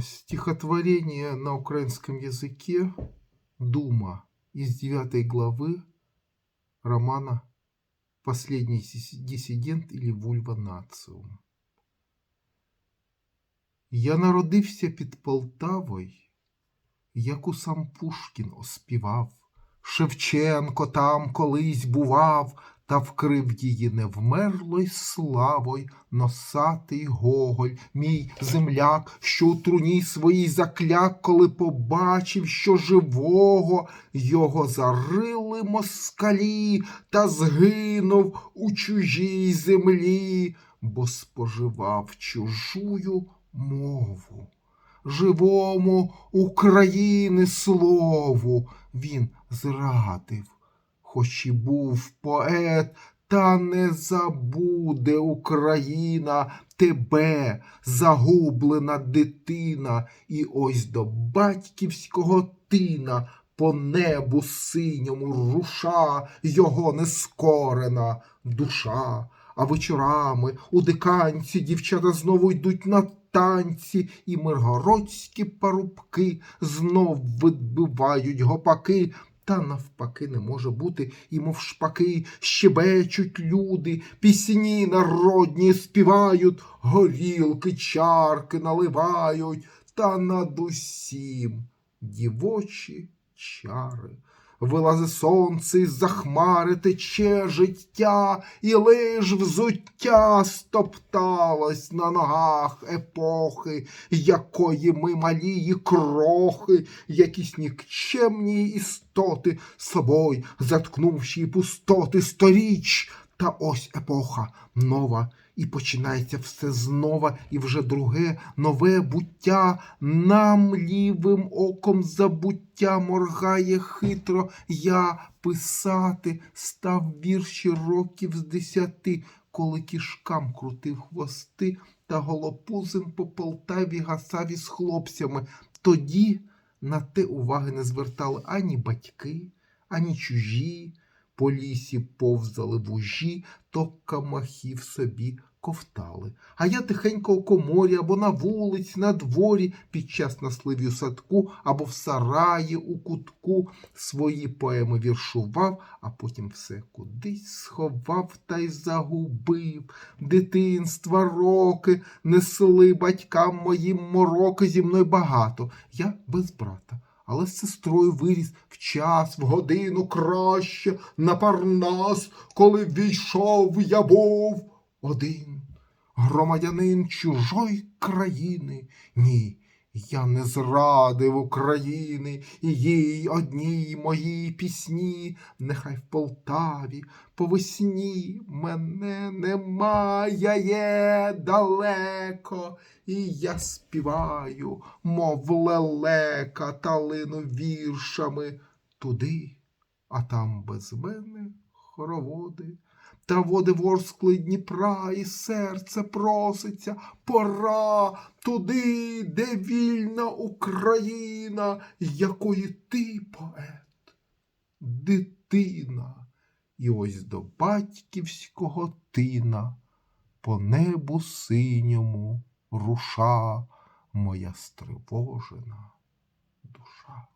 Стихотворение на украинском языке «Дума» из девятой главы романа «Последний диссидент» или «Вульва нациум». Я народився під Полтавою, яку сам Пушкін оспівав. Шевченко там колись бував, та вкрив її невмерлой славой носатий Гоголь, мій земляк, що у труні своїй закляк, коли побачив, що живого його зарили москалі, та згинув у чужій землі, бо споживав чужую мову. Живому України слову він зрадив, хоч і був поет, та не забуде Україна тебе, загублена дитина, і ось до батьківського тина по небу синьому руша його нескорена душа. А вечорами у диканці дівчата знову йдуть на танці, і миргородські парубки знов відбивають гопаки. Та навпаки не може бути, і мов шпаки щебечуть люди, пісні народні співають, горілки, чарки наливають, та над усім дівочі чари. Вилазе сонце із-за хмари тече життя, і лиш взуття стопталось на ногах епохи, якої ми малії крохи, якісь нікчемні істоти собой, заткнувші пустоти сторіч. Та ось епоха нова, і починається все знова, і вже друге нове буття. Нам лівим оком забуття моргає хитро. Я писати став вірші років з десяти, коли кішкам крутив хвости та голопузим по Полтаві гасав із хлопцями. Тоді на те уваги не звертали ані батьки, ані чужі. По лісі повзали вужі, то камахів собі ковтали. А я тихенько у коморі або на вулиці, на дворі, під час наслив'ю садку, або в сараї у кутку свої поеми віршував, а потім все кудись сховав та й загубив. Дитинства роки несли батькам моїм мороки зі мною багато. Я без брата але з сестрою виріс в час, в годину краще на парнас, коли війшов я був один, громадянин чужої країни. Ні, я не зрадив України і їй одній моїй пісні, нехай в Полтаві по весні мене немає далеко, і я співаю, мов лелека та лину віршами туди, а там без мене хороводи. Та води ворскли Дніпра, і серце проситься, пора туди, де вільна Україна, якої ти поет, дитина, і ось до батьківського тина по небу синьому руша моя стривожена душа.